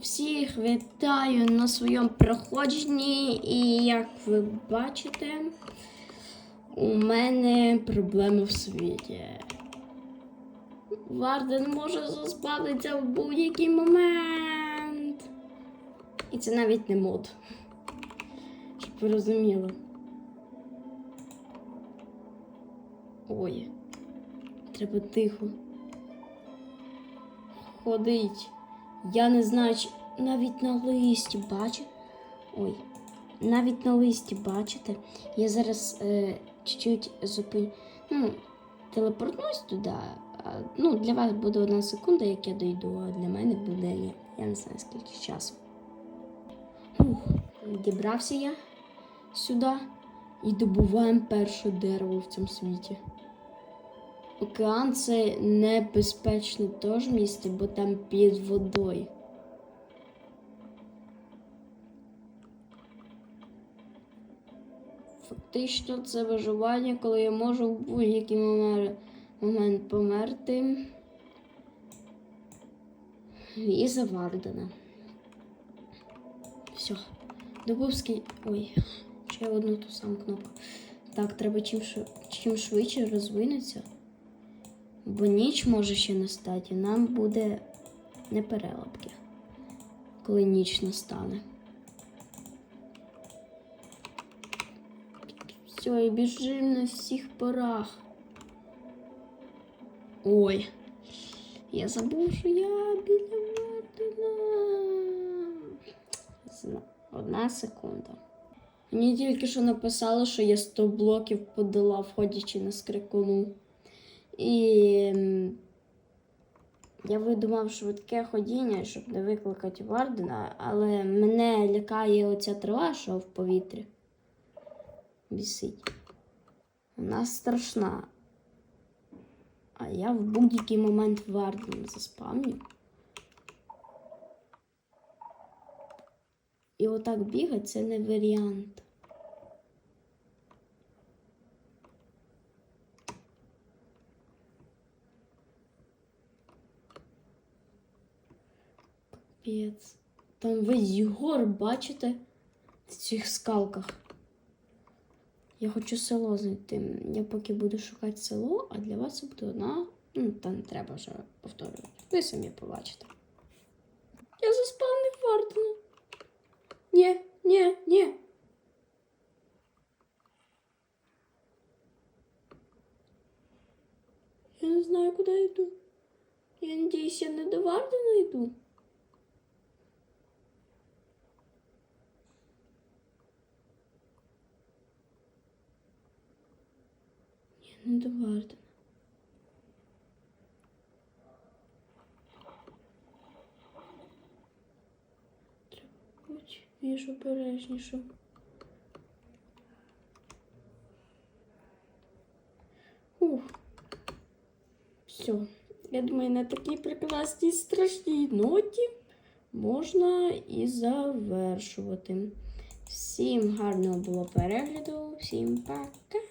Всіх вітаю на своєму проходженні, і як ви бачите, у мене проблеми в світі. Варден може заспавнитися в будь-який момент. І це навіть не мод. Щоб ви розуміли. Ой, треба тихо. Ходить. Я не знаю, чи навіть на листі бачите. Ой, навіть на листі бачите. Я зараз е, чуть-чуть зупиню. Ну, телепортнусь туди. Ну, для вас буде одна секунда, як я дойду, а для мене буде я, я не знаю скільки часу. Ух, дібрався я сюди і добуваємо перше дерево в цьому світі. Океан це небезпечне теж місце, бо там під водою. Фактично це виживання, коли я можу в будь-який момент, померти. І завардена. Все. Дубовський. Ой, ще одну ту саму кнопку. Так, треба чим швидше розвинутися. Бо ніч може ще настати, і нам буде не перелапки, коли ніч настане. Все, і біжим на всіх порах. Ой, я забув, що я біля Мартина. Зна- Одна секунда. Мені тільки що написали, що я 100 блоків подала, входячи на скрикуну. І я видумав швидке ходіння, щоб не викликати Вардена, але мене лякає оця трава, що в повітрі. Вісить. Вона страшна. А я в будь-який момент Вардена заспавню. І отак бігати це не варіант. Капець. Там весь гор, бачите, в цих скалках. Я хочу село знайти. Я поки буду шукати село, а для вас буде одна. Ну, та не треба вже повторювати. Ви самі побачите. Я заспавнив Вардена. Ні, ні, ні. Я не знаю, куди йду. Я надіюсь, я не до Вардена йду. До Вардена. Треба бути більш обережніше. Ух. Все. Я думаю, на такій прекрасній страшній ноті можна і завершувати. Всім гарного було перегляду, всім пока!